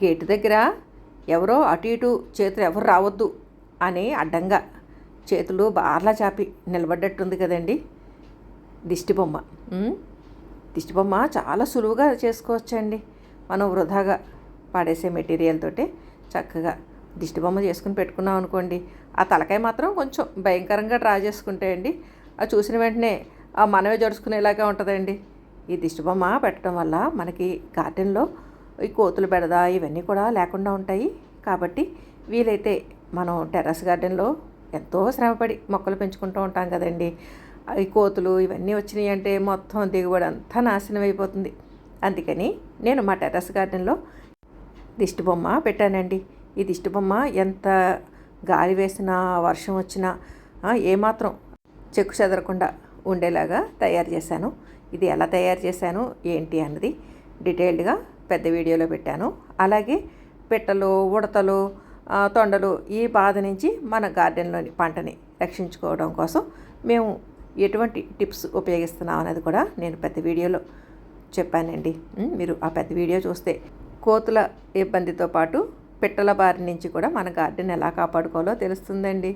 Gate దగ్గర ఎవరో అటు ఇటు చేతులు ఎవరు రావద్దు అని అడ్డంగా చేతులు బార్లా చాపి నిలబడ్డట్టుంది కదండి. దిష్టిబొమ్మ దిష్టిబొమ్మ చాలా సులువుగా చేసుకోవచ్చండి. మనం వృధాగా పాడేసే మెటీరియల్ తోటి చక్కగా దిష్టిబొమ్మ చేసుకుని పెట్టుకున్నాం అనుకోండి. ఆ తలకాయ మాత్రం కొంచెం భయంకరంగా డ్రా చేసుకుంటే అండి ఆ చూసిన వెంటనే ఆ మనమే జడుచుకునేలాగా ఉంటుందండి. ఈ దిష్టిబొమ్మ పెట్టడం వల్ల మనకి గార్డెన్లో ఈ కోతులు బెడద ఇవన్నీ కూడా లేకుండా ఉంటాయి. కాబట్టి వీలైతే మనం టెర్రస్ గార్డెన్లో ఎంతో శ్రమపడి మొక్కలు పెంచుకుంటూ ఉంటాం కదండి. ఈ కోతులు ఇవన్నీ వచ్చినాయి అంటే మొత్తం దిగుబడి అంతా నాశనం అయిపోతుంది. అందుకని నేను మా టెర్రస్ గార్డెన్లో దిష్టి బొమ్మ పెట్టానండి. ఈ దిష్టి బొమ్మ ఎంత గాలి వేసినా వర్షం వచ్చినా ఏమాత్రం చెక్కు చెదరకుండా ఉండేలాగా తయారు చేశాను. ఇది ఎలా తయారు చేశాను ఏంటి అన్నది డీటెయిల్డ్గా పెద్ద వీడియోలో పెట్టాను. అలాగే పిట్టలు ఉడతలు తొండలు ఈ బాధ నుంచి మన గార్డెన్లోని పంటని రక్షించుకోవడం కోసం మేము ఎటువంటి టిప్స్ ఉపయోగిస్తున్నాం అనేది కూడా నేను పెద్ద వీడియోలో చెప్పానండి. మీరు ఆ పెద్ద వీడియో చూస్తే కోతుల ఇబ్బందితో పాటు పిట్టల బారి నుంచి కూడా మన గార్డెన్ ఎలా కాపాడుకోవాలో తెలుస్తుందండి.